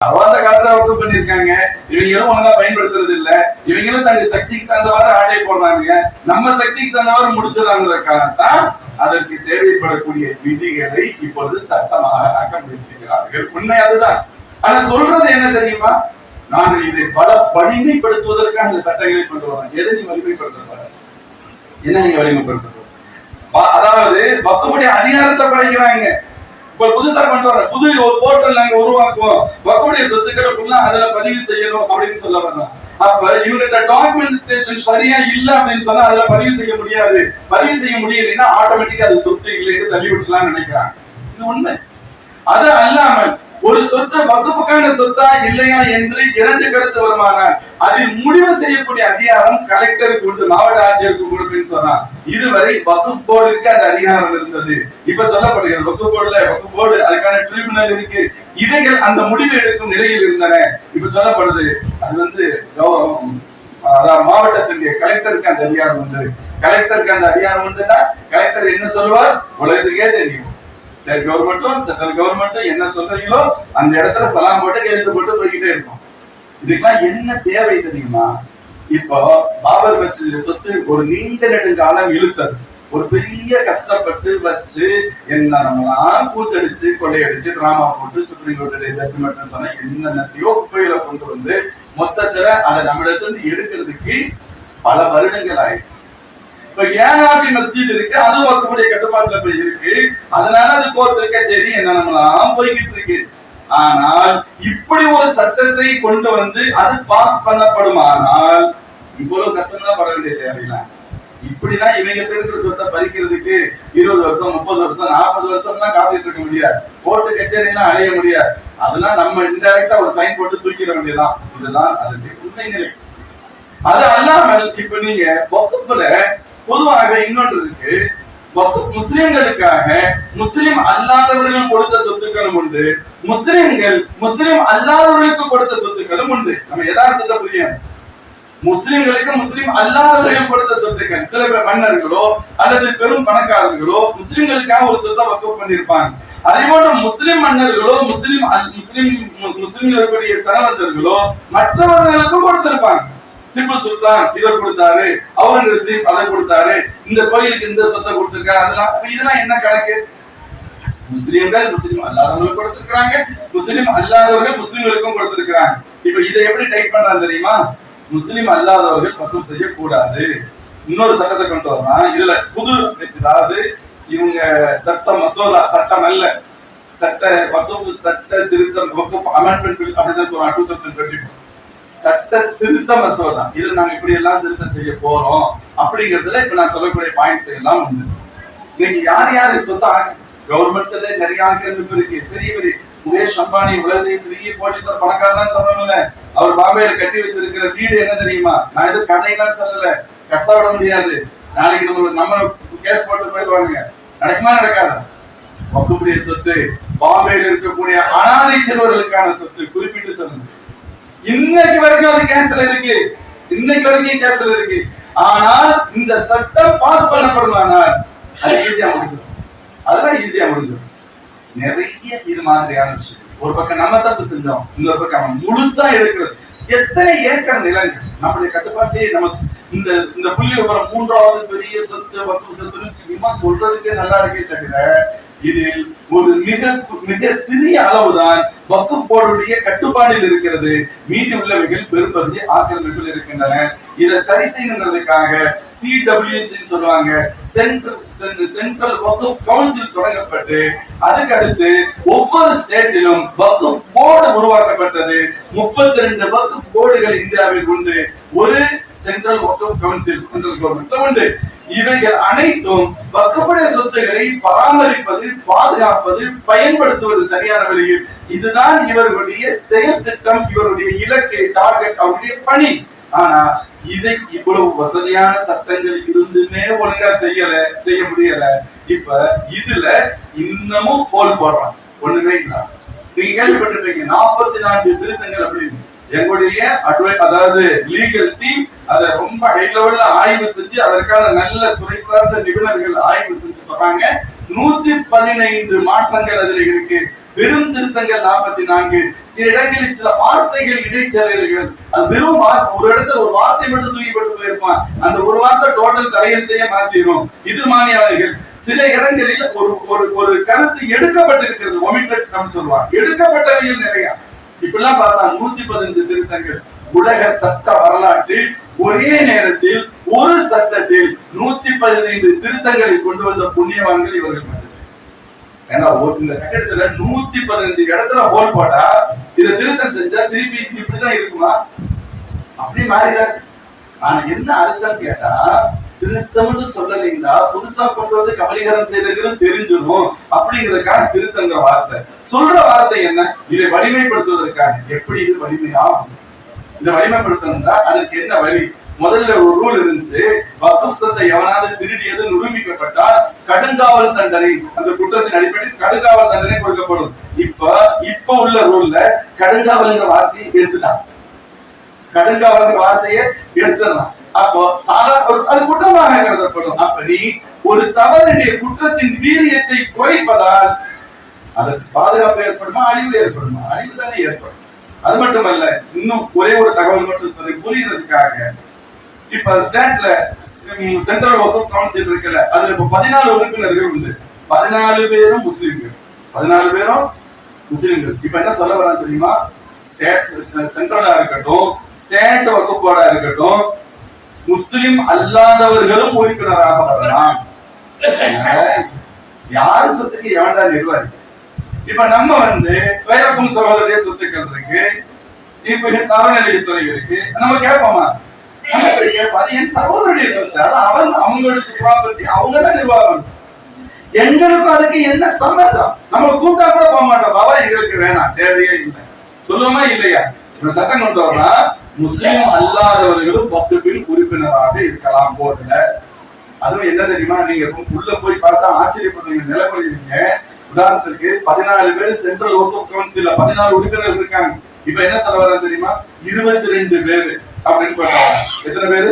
அந்த காலத்துல ஒர்க் பண்ணிருக்காங்க? இவங்களும் ஒழுங்கா பயன்படுத்துறது இல்ல. இவங்களும் தன்னுடைய சக்திக்கு தகுந்தவாறு ஆடை போடுறாங்க நம்ம சக்திக்கு தகுந்தவாறு முடிச்சிடறாங்கிறதுக்காகத்தான் அதற்கு தேவைப்படக்கூடிய விதிகளை இப்பொழுது சட்டமாக ஆக்க முயற்சிக்கிறார்கள். உண்மை அதுதான். ஆனா சொல்றது என்ன தெரியுமா? நாங்கள் இதை பல வலிமைப்படுத்துவதற்காக இந்த சட்டங்களை கொண்டு வரோம். எதை நீ வலிமைப்படுத்த என்ன நீங்க வலிமைப்படுத்த அதாவது வக்குடைய அதிகாரத்தை குறைக்கிறாங்க. இப்போ புதுசா கொண்டு வர புது ஒரு போர்ட்டல் நாங்க உருவாக்குவோம். வரக்கூடிய சொத்துக்களை ஃபுல்லா அதுல பதிவு செய்யணும் அப்படின்னு சொல்ல வர்றோம் அப்ப இவங்க டாக்குமெண்டேஷன் சரியா இல்ல அப்படின்னு சொன்னா அதுல பதிவு செய்ய முடியாது. பதிவு செய்ய முடியலைன்னா ஆட்டோமேட்டிக்கா அது சொத்து இல்லைன்னு தள்ளி விட்டுலாம் நினைக்கிறாங்க. இது உண்மை. அது அல்லாமல் ஒரு சொத்து வகுப்புக்கான சொத்தா இல்லையா என்று இரண்டு கருத்து வருமானால் அதில் முடிவு செய்யக்கூடிய அதிகாரம் கலெக்டருக்கு உண்டு மாவட்ட ஆட்சியருக்கு கொடுக்குன்னு சொன்னா. இதுவரை வகுப் போர்டுக்கு அந்த அதிகாரம் இருந்தது. இப்ப சொல்லப்படுகிறது வகுப் போர்டுல வகுப் போர்டு அதுக்கான ட்ரிபியூனல் இருக்கு. இவைகள் அந்த முடிவு எடுக்கும் நிலையில் இருந்தன. இப்ப சொல்லப்படுது அது வந்து கௌரவம். அதாவது மாவட்டத்தினுடைய கலெக்டருக்கு அந்த அதிகாரம் உண்டு. கலெக்டருக்கு அந்த அதிகாரம் உண்டுன்னா கலெக்டர் என்ன சொல்லுவார்? உலகத்துக்கே தெரியும். ஸ்டேட் கவர்மெண்ட்டும் சென்ட்ரல் கவர்மெண்ட்டும் என்ன சொல்றீங்களோ அந்த இடத்துல சலாம் போட்டு கையெழுத்து போட்டு போய்கிட்டே இருக்கும். இதுக்கெல்லாம் என்ன தேவை தெரியுமா? இப்போ பாபர் மசீது சொத்து ஒரு நீண்ட நெடுங்காலம் இழுத்தது. ஒரு பெரிய கஷ்டப்பட்டு வச்சு என்ன நம்மளாம் கூத்தடிச்சு கொள்ளையடிச்சு டிராமா போட்டு சுப்ரீம் கோர்ட்டு ஜட்ஜ்மெண்ட் சொன்னா என்னென்னத்தையோ குப்பையில கொண்டு வந்து மொத்தத்துல அதை நம்மளிடத்துல இருந்து எடுக்கிறதுக்கு பல வருடங்கள் ஆயிடுச்சு. இப்ப ஏனாபி மஸ்ஜித் இருக்கு அது வக்கமுடைய கட்டுப்பாட்டுல போய் இருக்கு. அதனால அது கோர்ட்டு கச்சேரி என்னென்னலாம் போய்கிட்டு இருக்கு. ஆனால் இப்படி ஒரு சட்டத்தை கொண்டு வந்து அது பாஸ் பண்ணப்படுமானால் இவ்வளவு கஷ்டம்லாம் பட வேண்டிய தேவையில்லை. இப்படிதான் இவங்க இருக்கிற சொத்தை பறிக்கிறதுக்கு இருபது வருஷம் முப்பது வருஷம் நாற்பது வருஷம்லாம் காத்துட்டு இருக்க முடியாது. கோர்ட்டு கச்சேரி எல்லாம் முடியாது. அதெல்லாம் நம்ம இன்டைரக்டா ஒரு சைன் போட்டு தூக்கிட வேண்டியதான் இதுதான் அதனுடைய உண்மை நிலை. அது அல்லாமல் இப்ப நீங்க வகுப்புல பொதுவாக இன்னொன்று இருக்கு. முஸ்லிம்களுக்காக முஸ்லிம் அல்லாதவர்கள் கொடுத்த சொத்துக்களும் உண்டு. முஸ்லிம்கள் முஸ்லிம் அல்லாதவர்களுக்கு கொடுத்த சொத்துக்களும் உண்டு. நம்ம யதார்த்தத்தை புரியும் முஸ்லிம்களுக்கு முஸ்லிம் அல்லாதவர்கள் கொடுத்த சொத்துக்கள். சில பேர் மன்னர்களோ அல்லது பெரும் பணக்காரர்களோ முஸ்லிம்களுக்காக ஒரு சொத்தை வக்குப் பண்ணிருப்பாங்க அதே போல முஸ்லிம் மன்னர்களோ முஸ்லிம் அல்- முஸ்லிம் முஸ்லிம்களுடைய தனவந்தர்களோ மற்றவர்களுக்கும் கொடுத்திருப்பாங்க. திப்பு சுல்தான் இதை கொடுத்தாரு அவுரங்கசீப் அதை கொடுத்தாரு இந்த கோயிலுக்கு இந்த சொத்தை கொடுத்திருக்காரு அதெல்லாம் இதெல்லாம் என்ன கணக்கு? முஸ்லீம்கள் முஸ்லீம் அல்லாதவங்களுக்கு கொடுத்திருக்கிறாங்க முஸ்லீம் அல்லாதவர்கள் முஸ்லீம்களுக்கும் கொடுத்திருக்காங்க இப்ப இதை எப்படி டைப் பண்றாங்க தெரியுமா? முஸ்லீம் அல்லாதவர்கள் பக்கம் செய்யக்கூடாது. இன்னொரு சட்டத்தை கொண்டு வரலாம் இதுல புது அதாவது இவங்க சட்ட மசோதா சட்டம் அல்ல. சட்ட வகுப்பு சட்ட திருத்தம் வகுப்பு அமெண்ட்மெண்ட் பில் அப்படின்னு சொல்றாங்க டூ தௌசண்ட் டுவெண்ட்டி சட்ட திருத்த மசோதா இதுல நாங்க இப்படி எல்லாம் திருத்தம் செய்ய போறோம் அப்படிங்கறதுல இப்ப நான் சொல்லக்கூடிய பாயிண்ட்ஸ் எல்லாம் உண்டு. இன்னைக்கு யார் யார் சொத்தா கவர்மெண்ட்ல நிறைய ஆக்கிரமிப்பு இருக்கு. பெரிய பெரிய முகேஷ் அம்பானி உலகத்தில் பெரிய கோடீஸ்வரர் பணக்காரலாம் சொல்லணும்ல. அவர் பாம்பேல கட்டி வச்சிருக்கிற வீடு என்ன தெரியுமா? நான் எதுவும் கதையெல்லாம் சொல்லல. கஷ்டப்பட முடியாது. நாளைக்கு நம்ம நம்ம கேஸ் போட்டு போயிடுவாங்க நடக்குமா நடக்காதா? வக்குப்புடைய சொத்து. பாம்பேல இருக்கக்கூடிய அனாதை செல்வர்களுக்கான சொத்து. குறிப்பிட்டு சொல்லுங்க. இன்னைக்கு வரைக்கும் அது கேன்சல் இருக்கு இன்னைக்கு வரைக்கும் கேன்சல் இருக்கு ஆனால் இந்த சட்டம் பாஸ் பண்ணப்படுமானால் அது ஈஸியா முடிஞ்சிடும். அதெல்லாம் ஈஸியா முடிஞ்சிடும். நிறைய இது மாதிரியான விஷயம் ஒரு பக்கம் நம்ம தப்பு செஞ்சோம் இன்னொரு பக்கம் அவன் முழுசா எடுக்கிறது. எத்தனை ஏக்கர் நிலங்கள்? நம்முடைய கட்டுப்பாட்டே நம்ம இந்த இந்த புள்ளி விவரம் மூன்றாவது பெரிய சொத்து வக்கு சொத்துன்னு சும்மா சொல்றதுக்கே நல்லா இருக்கே தவிர இதில் ஒரு மிக மிக சிறிய அளவுதான் வக்குப் போர்டுடைய கட்டுப்பாடில் இருக்கிறது. மீதி உள்ளவைகள் பெரும்பகுதி ஆக்கிரமிப்பில் இருக்கின்றன. இதை சரி செய்யணுங்கிறதுக்காக சிடபிள்யூசி சொல்லுவாங்க. சென்ட்ரல் சென்ட்ரல் வக்குப் கவுன்சில் தொடங்கப்பட்டு அதுக்கடுத்து ஒவ்வொரு ஸ்டேட்டிலும் வக்குப் போர்டு உருவாக்கப்பட்டது. முப்பத்தி ரெண்டு வக்குப் போர்டுகள் இந்தியாவில் உண்டு. ஒரு சென்ட்ரல் வக்குப் கவுன்சில் சென்ட்ரல் கவர்மெண்ட்ல உண்டு. இவைகள் அனைத்தும் வக்குப்புடைய சொத்துக்களை பராமரிப்பது பார்ப்பது பயன்படுத்துவது சரியான வழியில். இதுதான் இவர்களுடைய செயல் திட்டம் இவருடைய இலக்கு டார்கெட் அவருடைய பணி. ஆனா இதை இவ்வளவு வசதியான சட்டங்கள் இருந்துமே ஒழுங்கா செய்யல செய்ய முடியல. இப்ப இதுல இன்னமும் கோல் போடுறான் ஒண்ணுமே இல்ல. நீங்க கேள்விப்பட்டிருப்பீங்க நாற்பத்தி நான்கு திருத்தங்கள் அப்படின்னு. எங்களுடைய அட்வை அதாவது லீகல் டீம் அதை ரொம்ப ஹை லெவல்ல ஆய்வு செஞ்சு அதற்கான நல்ல துறை சார்ந்த நிபுணர்கள் ஆய்வு செஞ்சு சொல்றாங்க. நூத்தி பதினைந்து மாற்றங்கள் அதுல இருக்கு. வெறும் திருத்தங்கள் நாற்பத்தி நான்கு. சில இடங்களில் சில வார்த்தைகள் இடைச்செயல்கள். அது வெறும் ஒரு இடத்துல ஒரு வார்த்தை மட்டும் தூக்கிப்பட்டு போயிருப்பான். அந்த ஒரு வார்த்தை டோட்டல் தலையெழுத்தையே மாத்திரும். இது மானியாளர்கள். சில இடங்களில் ஒரு ஒரு ஒரு கருத்து எடுக்கப்பட்டிருக்கிறது. ஒமிட்டட்ஸ் நம்ம சொல்லுவாங்க. எடுக்கப்பட்டவைகள் நிறைய. இப்பெல்லாம் பார்த்தா நூத்தி பதினஞ்சு திருத்தங்கள். உலக சட்ட வரலாற்றில் ஒரே நேரத்தில் ஒரு சட்டத்தில் நூத்தி பதினைந்து திருத்தங்களை கொண்டு வந்த புண்ணியவான்கள் இவர்கள் ஏன்னா ஒரு- இந்த கட்டிடத்துல நூத்தி பதினஞ்சு இடத்துல ஹோல் போட்டா இதை திருத்தம் செஞ்சா திருப்பி இப்படிதான் இருக்குமா? அப்படி மாறிடாது. ஆனா என்ன அர்த்தம் கேட்டா திருத்தம்னு சொல்லலைங்களா? புதுசா கொண்டு வந்து கபலீகரம் செய்யறது தெரிஞ்சிடும் அப்படிங்கிறதுக்கான திருத்தங்கிற வார்த்தை. சொல்ற வார்த்தை என்ன? இதை வலிமைப்படுத்துவதற்காக. எப்படி இது வலிமையாகும் இந்த வலிமைப்படுத்தணும்னா அதுக்கு என்ன வழி? முதல்ல ஒரு ரூல் இருந்துச்சு. வக்ஃப் சொத்தை எவனாவது திருடியது நிரூபிக்கப்பட்டால் கடுங்காவல் தண்டனை. அந்த குற்றத்தின் அடிப்படையில் கடுங்காவல் தண்டனை கொடுக்கப்படும். இப்ப இப்ப உள்ள ரூல்ல கடுங்காவல்ங்கிற வார்த்தையை எடுத்துட்டான். கடுங்காவல்ங்கிற வார்த்தையை எடுத்துடலாம். அப்போ சாதாரண அது குற்றமாக கருதப்படும். அப்படி ஒரு தவறுடைய குற்றத்தின் வீரியத்தை குறைப்பதால் அதற்கு பாதுகாப்பு ஏற்படுமா அழிவு ஏற்படுமா? அழிவு தானே ஏற்படும். அது மட்டுமல்ல இன்னும் ஒரே ஒரு தகவல் மட்டும் சொல்லி புரியுறதுக்காக இப்ப ஸ்டேட்ல சென்ட்ரல் ஒர்க் கவுன்சில் இருக்குல்ல அதுல இப்ப பதினாலு உறுப்பினர்கள் உண்டு. பதினாலு பேரும் முஸ்லிம்கள். பதினாலு பேரும் முஸ்லிம்கள். இப்ப என்ன சொல்ல வரான் தெரியுமா? ஸ்டேட் சென்ட்ரலா இருக்கட்டும் ஸ்டேட் வகுப்போட இருக்கட்டும் முஸ்லிம் அல்லாதவர்களும் உறுப்பினராக வரலாம் யாரு சொத்துக்கு ஏண்டா நிர்வாகி? இப்ப நம்ம வந்து வைரக்கும் சகோதரருடைய சொத்துக்கள் இருக்கு. இப்ப அறநிலையத்துறை இருக்கு. நம்ம கேட்போமா? என் சகோதரனுடைய சொத்து. அது அவன் அவங்களுக்கு ப்ராப்பர்ட்டி அவங்க தான் நிர்வாகம். எங்களுக்கும் அதுக்கு என்ன சம்மதம் நம்ம கூட்டா கூட போக மாட்டோம். பாபா எங்களுக்கு வேணாம். தேவையே இல்லை. சொல்லுமா இல்லையா? சட்டம் கொண்டு வரலாம். முஸ்லீம் அல்லாதவர்களும் பத்துப்பில் உறுப்பினராக இருக்கலாம் போர்டுல அதுவும் என்ன தெரியுமா? நீங்க உள்ள போய் பார்த்தா ஆச்சரியப்படுவீங்க நிலவரீங்க உதாரணத்துக்கு பதினாலு பேர் சென்ட்ரல் ஒர்க் கவுன்சில பதினாலு உறுப்பினர் இருக்காங்க. இப்ப என்ன சொல்ல வர தெரியுமா? இருபத்தி ரெண்டு பேரு. அப்படின்னு போட்டாங்க. எத்தனை பேரு?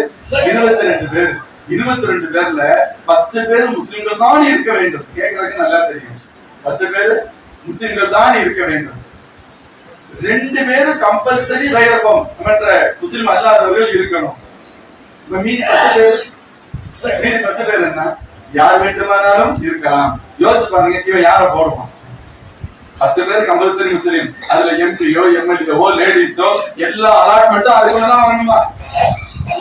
இருபத்தி ரெண்டு பேர். இருபத்தி ரெண்டு பேர்ல பத்து பேர் முஸ்லிம்கள் தான் இருக்க வேண்டும். கேட்கறதுக்கு நல்லா தெரியும். பத்து பேர் முஸ்லிம்கள் தான் இருக்க வேண்டும். ரெண்டு பேரும் கம்பல்சரி கைரப்பம் மற்ற முஸ்லிம் அல்லாதவர்கள் இருக்கணும். இப்ப மீதி பத்து பேர்? மீதி பத்து பேர் என்ன? யார் வேண்டுமானாலும் இருக்கலாம். யோசிச்சு பாருங்க இவன் யார போடுவான்? பத்து பேர் கம்பல்சரி முஸ்லீம். அதுல எம்சியோ எம்எல்ஏவோ லேடிஸோ எல்லா அலாட்மெண்ட்டும் அதுக்குள்ளதான் வரணுமா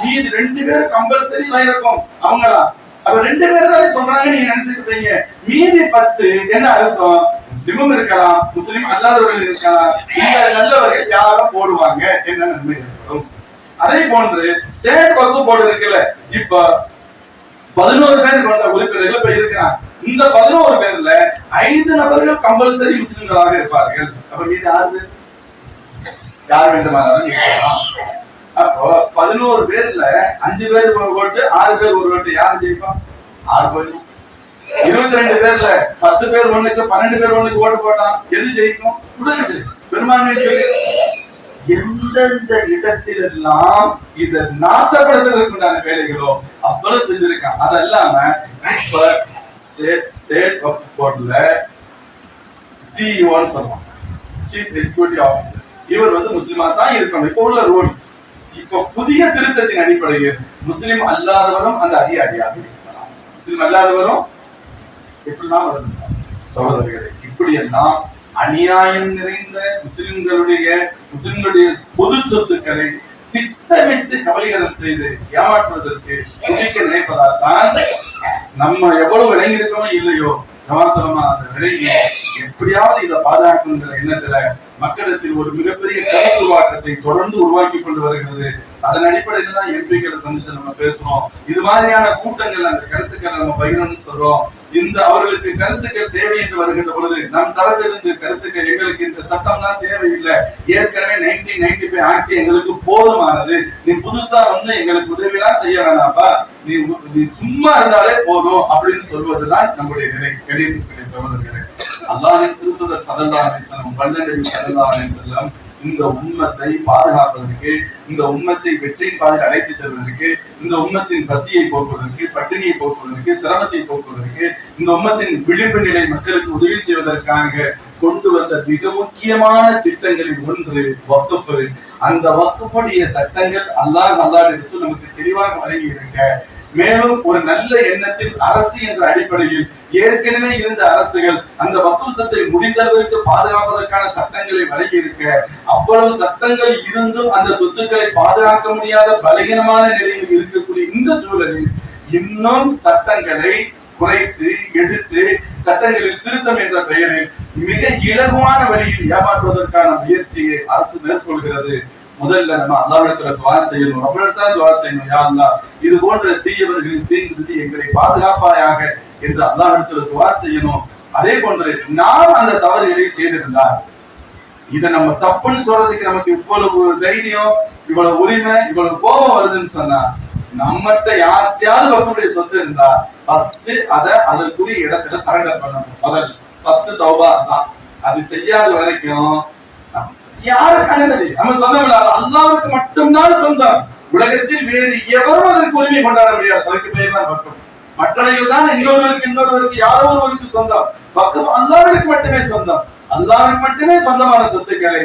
மீதி ரெண்டு பேரும் கம்பல்சரி இருக்கும் அவங்களா? அப்ப ரெண்டு பேர் தானே சொல்றாங்க நீங்க நினைச்சிட்டு மீதி பத்து என்ன அர்த்தம்? முஸ்லிமும் இருக்கலாம் முஸ்லிம் அல்லாதவர்கள் இருக்கலாம். இந்த நல்லவர்கள் யாரும் போடுவாங்க என்ன நன்மை இருக்கும். அதே போன்று ஸ்டேட் வகுப்பு போர்டு இருக்குல்ல இப்ப பதினோரு பேர் கொண்ட உறுப்பினர்கள் இப்ப இருக்கிறாங்க. இந்த பதினோரு பேர்ல ஐந்து நபர்கள் கம்பல்சரி முஸ்லிம்களாக இருப்பார்கள். அப்ப மீது யாரு? யார் வேண்டுமானாலும் இருக்கலாம். அப்போ பதினோரு பேர்ல அஞ்சு பேர் ஒரு ஓட்டு ஆறு பேர் ஒரு ஓட்டு யார் ஜெயிப்பா? ஆறு போயிடும் இருபத்தி ரெண்டு பேர்ல பத்து பேர் ஒண்ணுக்கு பன்னெண்டு பேர் ஒண்ணுக்கு ஓட்டு போட்டான். எது ஜெயிக்கும்? முடிஞ்சு பெரும்பான்மை சொல்லி. எந்தெந்த இடத்திலெல்லாம் இத நாசப்படுத்துறதுக்கு உண்டான வேலைகளோ அவ்வளவு செஞ்சிருக்கான். அது இல்லாம இப்ப ஸ்டேட் ஸ்டேட் போர்ட்ல சிஇஓன்னு சொல்லுவாங்க. சீஃப் எக்ஸிக்யூட்டிவ் ஆஃபீஸர் இவர் வந்து முஸ்லிமா தான் இருக்கணும். இப்ப உள்ள ரூல் இப்போ புதிய திருத்தத்தின் அடிப்படையில் முஸ்லிம் அல்லாதவரும் அந்த அதிகாரியாக இருக்கலாம். முஸ்லிம் அல்லாதவரும் இப்படிலாம் வருது சகோதரர்களே இப்படி எல்லாம் அநியாயம் நிறைந்த முஸ்லிம்களுடைய முஸ்லிம்களுடைய பொது சொத்துக்களை திட்டமிட்டு கபலீகரம் செய்து ஏமாற்றுவதற்கு நினைப்பதால் தான் நம்ம எவ்வளவு விளங்கி இல்லையோ ஜமாத்தலமா அந்த விலையை எப்படியாவது இதை பாதுகாக்கணுங்கிற எண்ணத்துல மக்களிடத்தில் ஒரு மிகப்பெரிய கருத்து உருவாக்கத்தை தொடர்ந்து உருவாக்கி கொண்டு வருகிறது. அதன் அடிப்படையில தான் எம்பிக்களை சந்திச்சு நம்ம பேசுறோம். இது மாதிரியான கூட்டங்கள் அந்த கருத்துக்களை நம்ம பகிரணும்னு சொல்றோம். இந்த அவர்களுக்கு கருத்துக்கள் தேவை என்று வருகின்ற பொழுது நம் தரப்பிலிருந்து கருத்துக்கள் எங்களுக்கு இந்த சட்டம் தான் தேவையில்லை. ஏற்கனவே நைன்டீன் நைன்டி ஃபைவ் ஆக்ட் எங்களுக்கு போதுமானது. நீ புதுசா வந்து எங்களுக்கு உதவியெல்லாம் செய்ய வேணாப்பா நீ நீ சும்மா இருந்தாலே போதும் அப்படின்னு சொல்வதுதான் நம்முடைய நிலை. கிடைக்கக்கூடிய சகோதரர்களே அல்லாவின் திருப்பதர் சல்லல்லாஹு அலைஹி பன்னெண்டு சல்லல்லாஹு செல்லம் இந்த உம்மத்தை பாதுகாப்பதற்கு இந்த உம்மத்தை வெற்றியின் பாதையில் அழைத்துச் செல்வதற்கு இந்த உண்மத்தின் பசியை போக்குவதற்கு பட்டினியை போக்குவதற்கு சிரமத்தை போக்குவதற்கு இந்த உம்மத்தின் விழிப்பு நிலை மக்களுக்கு உதவி செய்வதற்காக கொண்டு வந்த மிக முக்கியமான திட்டங்களில் ஒன்று வக்குஃபு அந்த வக்குஃபுடைய சட்டங்கள் அல்லாஹ் அல்லாஹ் நமக்கு தெளிவாக வழங்கி இருக்க மேலும் ஒரு நல்ல எண்ணத்தில் அரசு என்ற அடிப்படையில் ஏற்கனவே இருந்த அரசுகள் அந்த வக்குசத்தை முடிந்தளவிற்கு பாதுகாப்பதற்கான சட்டங்களை வழங்கி இருக்க அவ்வளவு சட்டங்கள் இருந்தும் அந்த சொத்துக்களை பாதுகாக்க முடியாத பலகீனமான நிலையில் இருக்கக்கூடிய இந்த சூழலில் இன்னும் சட்டங்களை குறைத்து எடுத்து சட்டங்களில் திருத்தம் என்ற பெயரில் மிக இலகுவான வழியில் ஏமாற்றுவதற்கான முயற்சியை அரசு மேற்கொள்கிறது. முதல்ல நம்ம அல்லாவிடத்துல துவா செய்யணும். நம்மளிடத்தான் துவா செய்யணும். யா இது போன்ற தீயவர்களின் தீங்கிறது எங்களை பாதுகாப்பாயாக என்று அல்லாவிடத்துல துவா செய்யணும். அதே போன்று நாம் அந்த தவறுகளை செய்திருந்தார் இதை நம்ம தப்புன்னு சொல்றதுக்கு நமக்கு இவ்வளவு தைரியம் இவ்வளவு உரிமை இவ்வளவு கோபம் வருதுன்னு சொன்னா நம்மகிட்ட யார்கிட்டயாவது வக்கக்கூடிய சொத்து இருந்தா ஃபர்ஸ்ட் அதை அதற்குரிய இடத்துல சரண்டர் பண்ணணும். முதல் ஃபர்ஸ்ட் தௌபா தான் அது செய்யாத வரைக்கும் யாருக்கு அனுமதி நம்ம சொன்னோம்ல அல்லாவுக்கு மட்டும்தான் சொந்தம். உலகத்தில் வேறு எவரும் அதற்கு உரிமை கொண்டாட முடியாது. அதுக்கு பெயர் தான் வக்கம் மற்றவைகள் தான் இன்னொருவருக்கு இன்னொருவருக்கு யாரோ ஒருவருக்கு சொந்தம். பக்கம் அல்லாவிற்கு மட்டுமே சொந்தம். அல்லாவிற்கு மட்டுமே சொந்தமான சொத்துக்களை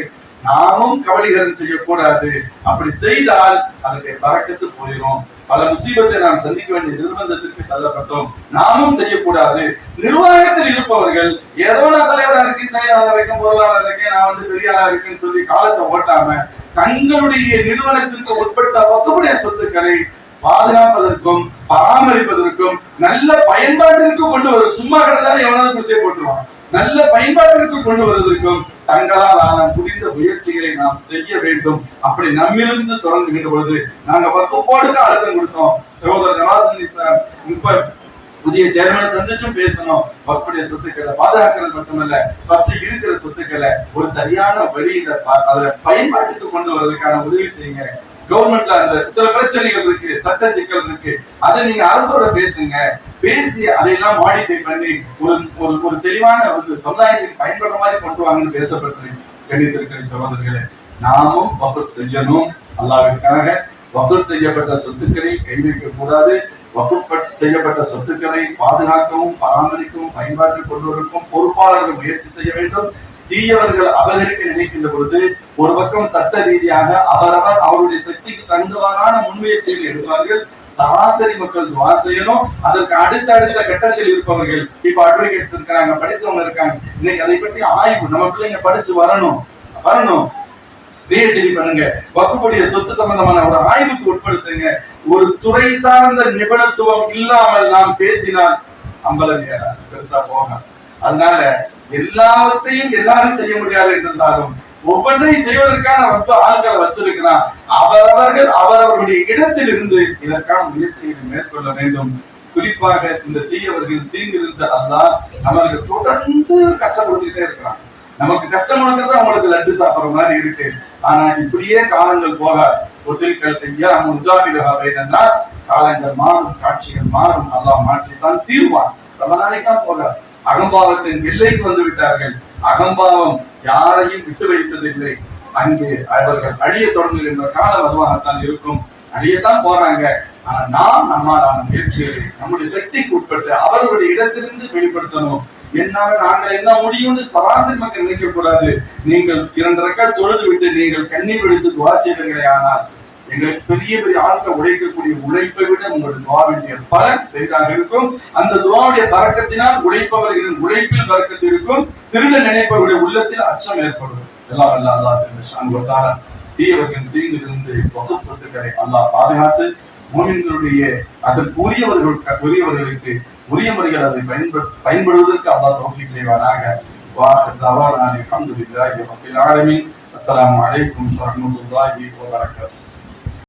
நாமும் கபலீகரம் செய்யக்கூடாது. அப்படி செய்தால் அதற்கு பறக்கத்து போயிடும் பல முசீபத்தை நாம் சந்திக்க வேண்டிய நிர்பந்தத்திற்கு தள்ளப்பட்டோம். நாமும் செய்யக்கூடாது. நிர்வாகத்தில் இருப்பவர்கள் ஏதோ நான் தலைவரா இருக்கேன் செயலாளர் இருக்கேன் பொருளாளர் இருக்கேன் நான் வந்து பெரிய ஆளா இருக்கேன்னு சொல்லி காலத்தை ஓட்டாம தங்களுடைய நிறுவனத்திற்கு உட்பட்ட வக்கக்கூடிய சொத்துக்களை பாதுகாப்பதற்கும் பராமரிப்பதற்கும் நல்ல பயன்பாட்டிற்கு கொண்டு வரும். சும்மா கிடந்தாலும் எவனாவது குடிசை போட்டுருவான். நல்ல பயன்பாட்டிற்கு கொண்டு வருவதற்கும் தங்களால் ஆன முடிந்த முயற்சிகளை நாம் செய்ய வேண்டும். அப்படி நம்மிருந்து தொடங்குகின்ற பொழுது நாங்க வகுப்போடுக்கு அழுத்தம் கொடுத்தோம். சகோதரர் நவாசனி சார் இப்ப புதிய சேர்மனை சந்திச்சும் பேசணும். மக்களுடைய சொத்துக்களை பாதுகாக்கிறது மட்டுமல்ல ஃபர்ஸ்ட் இருக்கிற சொத்துக்களை ஒரு சரியான வழியில அதை பயன்பாட்டுக்கு கொண்டு வர்றதுக்கான உதவி செய்யுங்க. கவர்மெண்ட்ல அந்த சில பிரச்சனைகள் இருக்கு சட்ட சிக்கல் இருக்கு. அதை நீங்க அரசோட பேசுங்க. பேசி அதையெல்லாம் மாடிஃபை பண்ணி ஒரு ஒரு ஒரு தெளிவான ஒரு சமுதாயத்துக்கு பயன்படுற மாதிரி கொண்டு வாங்கன்னு பேசப்பட்டு கணித்திருக்கிற சகோதரர்களே நாமும் வகுப்பு செய்யணும். அல்லாவிற்காக வகுப்பு செய்யப்பட்ட சொத்துக்களை கை வைக்க கூடாது வகுப்பு செய்யப்பட்ட சொத்துக்களை பாதுகாக்கவும் பராமரிக்கவும் பயன்பாட்டில் கொண்டு வருவதற்கும் பொறுப்பாளர்கள் முயற்சி செய்ய வேண்டும். தீயவர்கள் அபகரிக்க நினைக்கின்ற பொழுது ஒரு பக்கம் சட்ட ரீதியாக அவரவர் அவருடைய சக்திக்கு தங்குவாரான முன்முயற்சிகள் எடுப்பார்கள் சராசரி மக்கள் துவா செய்யணும். அதற்கு அடுத்த அடுத்த கட்டத்தில் இருப்பவர்கள் இப்ப அட்வொகேட்ஸ் இருக்காங்க படிச்சவங்க இருக்காங்க. இன்னைக்கு அதை பற்றி ஆய்வு நம்ம பிள்ளைங்க படிச்சு வரணும். வரணும். பிஹெச்டி பண்ணுங்க. வகுப்புடைய சொத்து சம்பந்தமான ஒரு ஆய்வுக்கு உட்படுத்துங்க. ஒரு துறை சார்ந்த நிபுணத்துவம் இல்லாமல் நாம் பேசினால் அம்பலம் ஏறாது. பெருசா போகாது. அதனால எல்லாவற்றையும் எல்லாரும் செய்ய முடியாது என்றாலும் ஒவ்வொன்றையும் செய்வதற்கான ரொம்ப ஆட்களை வச்சிருக்கிறான். அவரவர்கள் அவரவர்களுடைய இடத்தில் இருந்து இதற்கான முயற்சியை மேற்கொள்ள வேண்டும். குறிப்பாக இந்த தீயவர்கள் தீங்கிருந்த அல்லாஹ் நம்மளுக்கு தொடர்ந்து கஷ்டப்படுத்திட்டே இருக்கிறான். நமக்கு கஷ்டம் கொடுக்கறது அவங்களுக்கு லட்டு சாப்பிடுற மாதிரி இருக்கு. ஆனா இப்படியே காலங்கள் போக ஒத்திரிக்கல் ஐயா முஜாபிரகாவை காலங்கள் மாறும் காட்சிகள் மாறும். அல்லாஹ் மாற்றித்தான் தீர்வான். ரொம்ப நாளைக்கா போகாது அகம்பாவத்தின் எல்லைக்கு வந்து விட்டார்கள். அகம்பாவம் யாரையும் விட்டு வைத்ததில்லை. அங்கே அவர்கள் அழிய தொடங்குகின்ற காலம் அதுவாகத்தான் இருக்கும். அழியத்தான் போறாங்க. ஆனா நாம் நம்மளான முயற்சிகளை நம்முடைய சக்திக்கு உட்பட்டு அவர்களுடைய இடத்திலிருந்து வெளிப்படுத்தணும். என்னால நாங்கள் என்ன முடியும்னு சராசரி மக்கள் நினைக்க கூடாது நீங்கள் இரண்டு ரெக்கார்ட் தொழுது விட்டு நீங்கள் கண்ணீர் வெடித்து துவா செய்வீர்களே ஆனால் எங்களுக்கு பெரிய பெரிய ஆட்கள் உழைக்கக்கூடிய உழைப்பை விட உங்களுடைய துவாவுடைய பலன் பெரிதாக இருக்கும். அந்த துவாவுடைய பறக்கத்தினால் உழைப்பவர்களின் உழைப்பில் பறக்கத்து இருக்கும். திருட நினைப்பவருடைய உள்ளத்தில் அச்சம் ஏற்படும். எல்லாம் அல்ல அல்லாஹ் தீயவர்களின் தீங்கிலிருந்து பொது சொத்துக்களை அல்லாஹ் பாதுகாத்து மூமின்களுடைய அதற்கு உரியவர்கள் உரியவர்களுக்கு உரிய முறையில் அதை பயன்படு பயன்படுவதற்கு அல்லாஹ் தௌஃபீக் செய்வாராக வாஹர் தவானா அல்ஹம்துலில்லாஹி ரப்பில் ஆலமீன். அஸ்ஸலாமு